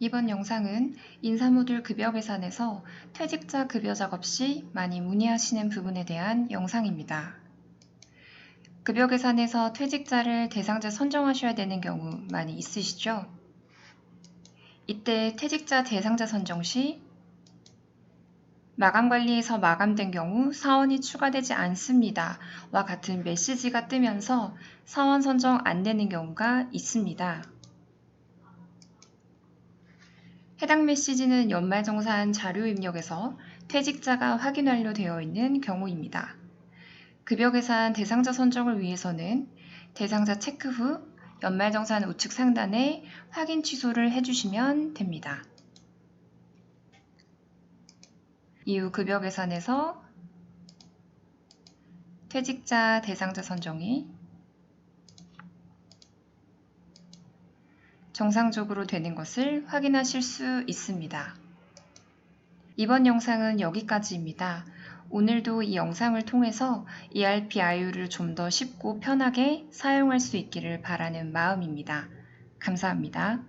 이번 영상은 인사모듈 급여 계산에서 퇴직자 급여 작업 시 많이 문의하시는 부분에 대한 영상입니다. 급여 계산에서 퇴직자를 대상자 선정하셔야 되는 경우 많이 있으시죠? 이때 퇴직자 대상자 선정 시 마감 관리에서 마감된 경우 사원이 추가되지 않습니다. 와 같은 메시지가 뜨면서 사원 선정 안 되는 경우가 있습니다. 해당 메시지는 연말정산 자료 입력에서 퇴직자가 확인 완료되어 있는 경우입니다. 급여 계산 대상자 선정을 위해서는 대상자 체크 후 연말정산 우측 상단에 확인 취소를 해주시면 됩니다. 이후 급여 계산에서 퇴직자 대상자 선정이 정상적으로 되는 것을 확인하실 수 있습니다. 이번 영상은 여기까지입니다. 오늘도 이 영상을 통해서 ERP IO를 좀 더 쉽고 편하게 사용할 수 있기를 바라는 마음입니다. 감사합니다.